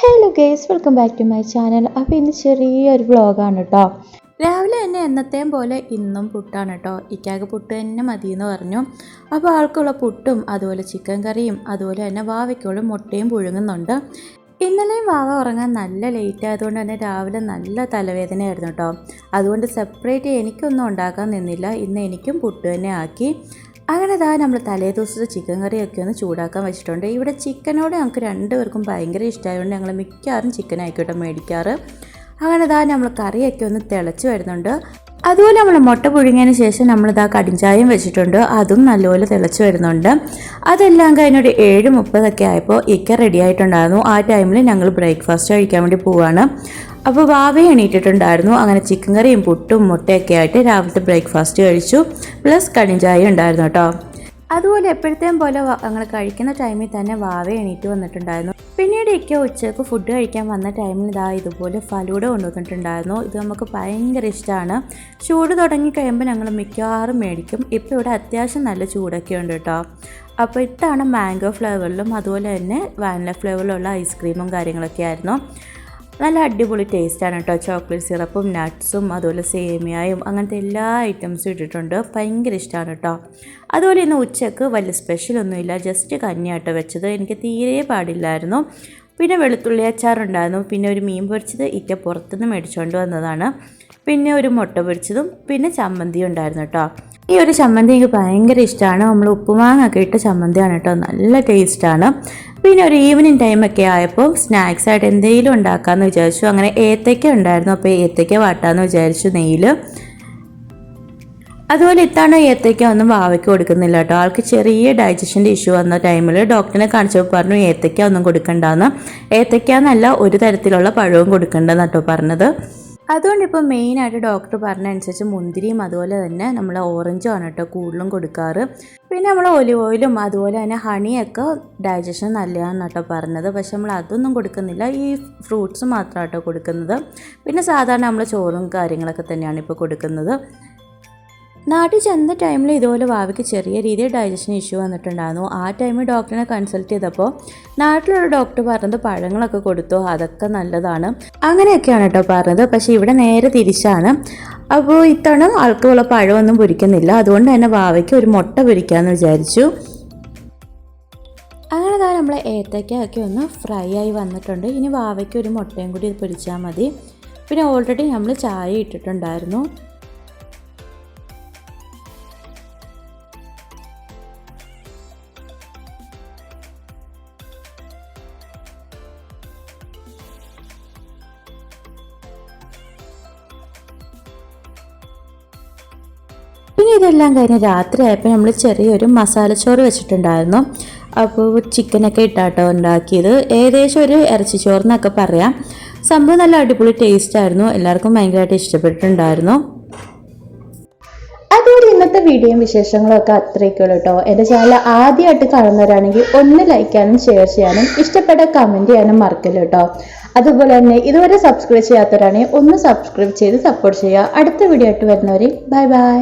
Hello guys welcome back to my channel അപ്പോൾ ഇന്ന് ചെറിയൊരു വ്ളോഗാണ് കേട്ടോ രാവിലെ തന്നെ എന്നത്തെയും പോലെ ഇന്നും പുട്ടാണ് കേട്ടോ ഇക്കാക്ക് പുട്ട് തന്നെ മതി എന്ന് പറഞ്ഞു. അപ്പോൾ ആൾക്കുള്ള പുട്ടും അതുപോലെ ചിക്കൻ കറിയും അതുപോലെ തന്നെ വാവയ്ക്കുള്ള മുട്ടയും പുഴുങ്ങുന്നുണ്ട്. ഇന്നലെയും വാവ ഉറങ്ങാൻ നല്ല ലേറ്റ് ആയതുകൊണ്ട് തന്നെ രാവിലെ നല്ല തലവേദനയായിരുന്നു കേട്ടോ അതുകൊണ്ട് സെപ്പറേറ്റ് എനിക്കൊന്നും ഉണ്ടാക്കാൻ നിന്നില്ല. ഇന്ന് എനിക്കും പുട്ട് തന്നെ ആക്കി. അങ്ങനെ ദാ നമ്മൾ തലേ ദിവസത്തെ ചിക്കൻ കറിയൊക്കെ ഒന്ന് ചൂടാക്കാൻ വെച്ചിട്ടുണ്ട്. ഇവിടെ ചിക്കനോട് ഞങ്ങൾക്ക് രണ്ടുപേർക്കും ഭയങ്കര ഇഷ്ടമായതുകൊണ്ട് ഞങ്ങൾ മിക്കവാറും ചിക്കൻ ആയിക്കോട്ടെ മേടിക്കാറ്. അങ്ങനെ ദാ നമ്മൾ കറിയൊക്കെ ഒന്ന് തിളച്ച് വരുന്നുണ്ട്. അതുപോലെ നമ്മൾ മുട്ട പുഴുങ്ങിയതിന് ശേഷം നമ്മളിതാ കടിഞ്ചായം വെച്ചിട്ടുണ്ട്. അതും നല്ലപോലെ തിളച്ച് വരുന്നുണ്ട്. അതെല്ലാം കഴിഞ്ഞൊരു ഏഴ് മുപ്പതൊക്കെ ആയപ്പോൾ ഇക്ക റെഡി ആയിട്ടുണ്ടായിരുന്നു. ആ ടൈമിൽ ഞങ്ങൾ ബ്രേക്ക്ഫാസ്റ്റ് കഴിക്കാൻ വേണ്ടി പോവാണ്. അപ്പോൾ ബാബയെ എണീറ്റിട്ടുണ്ടായിരുന്നു. അങ്ങനെ ചിക്കൻ കറിയും പുട്ടും മുട്ടയൊക്കെ ആയിട്ട് രാവിലത്തെ ബ്രേക്ക്ഫാസ്റ്റ് കഴിച്ചു. പ്ലസ് കടിഞ്ചായ ഉണ്ടായിരുന്നു കേട്ടോ. അതുപോലെ എപ്പോഴത്തേം പോലെ ഞങ്ങൾ കഴിക്കുന്ന ടൈമിൽ തന്നെ വാവ എണീറ്റ് വന്നിട്ടുണ്ടായിരുന്നു. പിന്നീട് ഇക്ക ഉച്ചയ്ക്ക് ഫുഡ് കഴിക്കാൻ വന്ന ടൈമിൽ ഇതാ ഇതുപോലെ ഫലൂട കൊണ്ടുവന്നിട്ടുണ്ടായിരുന്നു. ഇത് നമുക്ക് ഭയങ്കര ഇഷ്ടമാണ് ചൂട് തുടങ്ങി കഴിയുമ്പോൾ ഞങ്ങൾ മിക്കവാറും മേടിക്കും. ഇപ്പോൾ ഇവിടെ അത്യാവശ്യം നല്ല ചൂടൊക്കെ ഉണ്ട് കേട്ടോ. അപ്പോൾ ഇതാണ് മാംഗോ ഫ്ലേവറിലും അതുപോലെ തന്നെ വാനില ഫ്ലേവറിലുള്ള ഐസ്ക്രീമും കാര്യങ്ങളൊക്കെ ആയിരുന്നു. നല്ല അടിപൊളി ടേസ്റ്റാണ് കേട്ടോ ചോക്ലേറ്റ് സിറപ്പും നട്ട്സും അതുപോലെ സേമിയയും അങ്ങനത്തെ എല്ലാ ഐറ്റംസും ഇട്ടിട്ടുണ്ട്. ഭയങ്കര ഇഷ്ടമാണ് കേട്ടോ അതുപോലെ ഇന്ന് ഉച്ചയ്ക്ക് വലിയ സ്പെഷ്യലൊന്നുമില്ല ജസ്റ്റ് കഞ്ഞിയാട്ടോ വെച്ചത്. എനിക്ക് തീരെ പാടില്ലായിരുന്നു. പിന്നെ വെളുത്തുള്ളി അച്ചാറുണ്ടായിരുന്നു പിന്നെ ഒരു മീൻ പൊരിച്ചത് ഇറ്റ പുറത്തുനിന്ന് മേടിച്ചുകൊണ്ട് വന്നതാണ്. പിന്നെ ഒരു മുട്ട പൊരിച്ചതും പിന്നെ ചമ്മന്തിയും ഉണ്ടായിരുന്നു കേട്ടോ ഈ ഒരു ചമ്മന്തി എനിക്ക് ഭയങ്കര ഇഷ്ടമാണ് നമ്മൾ ഉപ്പുമാങ്ങൊക്കെ ഇട്ട ചമ്മന്തിയാണ് കേട്ടോ നല്ല ടേസ്റ്റാണ് പിന്നെ ഒരു ഈവനിങ് ടൈമൊക്കെ ആയപ്പോൾ സ്നാക്സ് ആയിട്ട് എന്തെങ്കിലും ഉണ്ടാക്കാമെന്ന് വിചാരിച്ചു. അങ്ങനെ ഏത്തയ്ക്ക ഉണ്ടായിരുന്നു. അപ്പോൾ ഏത്തയ്ക്ക വാട്ടാമെന്ന് വിചാരിച്ചു നെയ്യിൽ അതുപോലെ ഇത്തവണ ഏത്തയ്ക്ക ഒന്നും വാവയ്ക്ക് കൊടുക്കുന്നില്ല കേട്ടോ. ആൾക്ക് ചെറിയ ഡൈജഷന്റെ ഇഷ്യൂ വന്ന ടൈമിൽ ഡോക്ടറിനെ കാണിച്ചപ്പോൾ പറഞ്ഞു ഏത്തയ്ക്ക ഒന്നും കൊടുക്കണ്ടെന്ന്. ഏത്തയ്ക്ക എന്നല്ല ഒരു തരത്തിലുള്ള പഴവും കൊടുക്കണ്ടെന്ന് കേട്ടോ പറഞ്ഞത്. അതുകൊണ്ട് ഇപ്പോൾ മെയിനായിട്ട് ഡോക്ടർ പറഞ്ഞ അനുസരിച്ച് മുന്തിരിയും അതുപോലെ തന്നെ നമ്മൾ ഓറഞ്ചും ആണ് കേട്ടോ കൂടുതലും കൊടുക്കാറ്. പിന്നെ നമ്മൾ ഒലിവ് ഓയിലും അതുപോലെ തന്നെ ഹണിയൊക്കെ ഡൈജഷൻ നല്ലതാണെന്ന് കേട്ടോ പറഞ്ഞത്. പക്ഷെ നമ്മൾ അതൊന്നും കൊടുക്കുന്നില്ല. ഈ ഫ്രൂട്ട്സ് മാത്രമാണ് കേട്ടോ കൊടുക്കുന്നത്. പിന്നെ സാധാരണ നമ്മൾ ചോറും കാര്യങ്ങളൊക്കെ തന്നെയാണ് ഇപ്പോൾ കൊടുക്കുന്നത്. നാട്ടിൽ ചെന്ന ടൈമിൽ ഇതുപോലെ വാവയ്ക്ക് ചെറിയ രീതിയിൽ ഡൈജഷൻ ഇഷ്യൂ വന്നിട്ടുണ്ടായിരുന്നു. ആ ടൈമിൽ ഡോക്ടറിനെ കൺസൾട്ട് ചെയ്തപ്പോൾ നാട്ടിലുള്ള ഡോക്ടർ പറഞ്ഞത് പഴങ്ങളൊക്കെ കൊടുത്തു അതൊക്കെ നല്ലതാണ്. അങ്ങനെയൊക്കെയാണ് കേട്ടോ പറഞ്ഞത്. പക്ഷേ ഇവിടെ നേരെ തിരിച്ചാണ്. അപ്പോൾ ഇത്തവണ ആൾക്കുള്ള പഴമൊന്നും പൊരിക്കുന്നില്ല. അതുകൊണ്ട് തന്നെ വാവയ്ക്ക് ഒരു മുട്ട പൊരിക്കാമെന്ന് വിചാരിച്ചു. അങ്ങനെ തന്നെ നമ്മൾ ഏത്തയ്ക്കൊക്കെ ഒന്ന് ഫ്രൈ ആയി വന്നിട്ടുണ്ട്. ഇനി വാവയ്ക്ക് ഒരു മുട്ടയും കൂടി പൊരിച്ചാൽ മതി. പിന്നെ ഓൾറെഡി നമ്മൾ ചായ ഇട്ടിട്ടുണ്ടായിരുന്നു. പിന്നെ ഇതെല്ലാം കഴിഞ്ഞ് രാത്രി ആയപ്പോൾ നമ്മൾ ചെറിയൊരു മസാല ചോറ് വെച്ചിട്ടുണ്ടായിരുന്നു. അപ്പോൾ ചിക്കനൊക്കെ ഇട്ടാട്ടോ ഉണ്ടാക്കിയത്. ഏകദേശം ഒരു ഇറച്ചിച്ചോറിനൊക്കെ പറയാം. സംഭവം നല്ല അടിപൊളി ടേസ്റ്റ് ആയിരുന്നു. എല്ലാവർക്കും ഭയങ്കരമായിട്ട് ഇഷ്ടപ്പെട്ടിട്ടുണ്ടായിരുന്നു. അതുപോലെ ഇന്നത്തെ വീഡിയോയും വിശേഷങ്ങളും ഒക്കെ അത്രയൊക്കെയുള്ളൂ കേട്ടോ. എന്റെ ചാനൽ ആദ്യമായിട്ട് കാണുന്നവരാണെങ്കിൽ ഒന്ന് ലൈക്ക് ചെയ്യാനും ഷെയർ ചെയ്യാനും ഇഷ്ടപ്പെട്ട കമന്റ് ചെയ്യാനും മറക്കല്ലോ കേട്ടോ. അതുപോലെ തന്നെ ഇതുവരെ സബ്സ്ക്രൈബ് ചെയ്യാത്തവരാണെങ്കിൽ ഒന്ന് സബ്സ്ക്രൈബ് ചെയ്ത് സപ്പോർട്ട് ചെയ്യുക. അടുത്ത വീഡിയോ ആയിട്ട് വരുന്നവരെ ബൈ ബൈ